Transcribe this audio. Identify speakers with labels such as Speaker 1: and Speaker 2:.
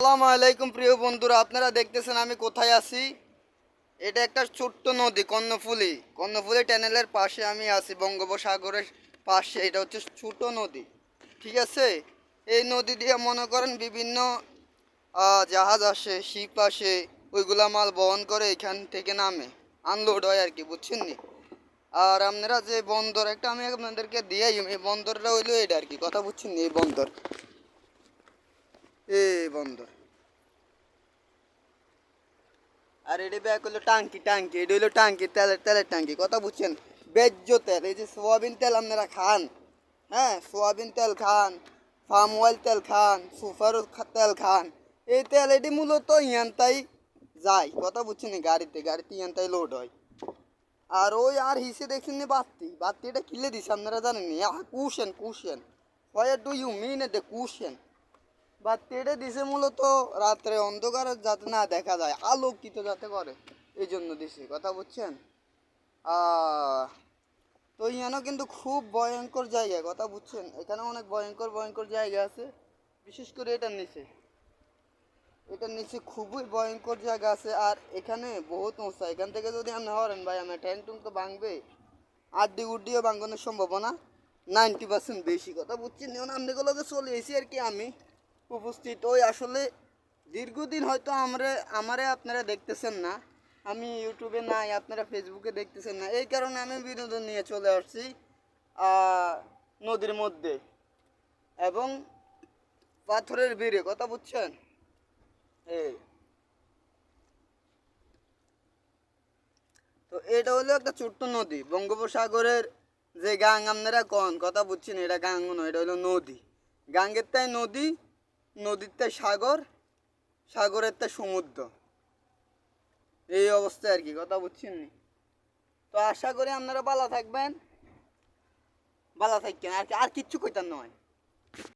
Speaker 1: আসসালামু আলাইকুম প্রিয় বন্ধুরা, আপনারা দেখতেছেন আমি কোথায় আছি? এটা একটা ছোট্ট নদী, কর্ণফুলি। কর্ণফুলি ট্যানেলের পাশে আমি আছি, বঙ্গোপসাগরের পাশে। এটা হচ্ছে ছোট নদী, ঠিক আছে? এই নদী দিয়ে মনে করেন বিভিন্ন জাহাজ আসে, শিপ আসে, ওইগুলা মাল বহন করে এখান থেকে নামে। আনলোড হয় আর কি, বুঝছেন নি? আর আপনারা যে বন্দর একটা আমি আপনাদেরকে দিয়ে এই বন্দরটা হইল এটা আর কি, কথা বুঝছেন নি? এই বন্দর। বন্দর। আর এটা ব্যাগ হলো টাঙ্কি টাঙ্কি, এটা হলো টাঙ্কি, তেলের তেলের টাঙ্কি। কথা বুঝছেন? বেজ্জ তেল, এই যে সোয়াবিন তেল আপনারা খান হ্যাঁ? সোয়াবিন তেল খান, ফার্ম অয়েল তেল খান, সুপার তেল খান। এই তেল এটি মূলত ইয়ান্তাই যায়। কথা বুঝছেন? গাড়িতে গাড়িতে ইয়ান্তাই লোড হয়। আর ওই আর হিসে দেখছেন নি বাত্তি বাত্তিটা কিলে দিছে, আপনারা জানেন cushion cushion. Where do you mean the cushion? বাত্তিটা দিছে মূলত রাত্রে অন্ধকার যাতে না দেখা যায়, আলোকিত যাতে করে। এই জন্য দিছে, কথা বুঝছেন? তো ইয়ানো কিন্তু খুব ভয়ঙ্কর জায়গা, কথা বুঝছেন? এখানে অনেক ভয়ঙ্কর ভয়ঙ্কর জায়গা আছে। বিশেষ করে এটার নিচে। এটার নিচে খুবই ভয়ঙ্কর জায়গা আছে, আর এখানে বহুত উঁচা। এখান থেকে যদি আপনি হরেন ভাই আমি ট্যাং টুং তো ভাঙবে, আড্ডি উড্ডিও ভাঙানোর সম্ভাবনা নাইনটি পার্সেন্ট বেশি। কথা বুঝছেন? যেমন আপনাগুলোকে চলে এসেছি আর কি আমি। উপস্থিত। ওই আসলে দীর্ঘদিন হয়তো আমরা, আমারে আপনারা দেখতেছেন না। আমি ইউটিউবে নাই, আপনারা ফেসবুকে দেখতেছেন না। এই কারণে আমি বিনোদন নিয়ে চলে আসছি নদীর মধ্যে। এবং পাথরের ভিড়ে, কথা বুঝছেন? এই। তো এটা হলো একটা ছোট্ট নদী, বঙ্গোপসাগরের যে গাং, আপনারা কন, কথা বুঝছেন, এটা গাং নয়, এটা হলো নদী। গাঙ্গের তাই নদী নদীর তাই সাগর, সাগরের তে সমুদ্র। এই অবস্থায় আর কি, কথা বুঝছেন নি? তো আশা করি আপনারা ভালো থাকবেন ভালো থাকবেন। আর আর কিচ্ছু কইতার নয়।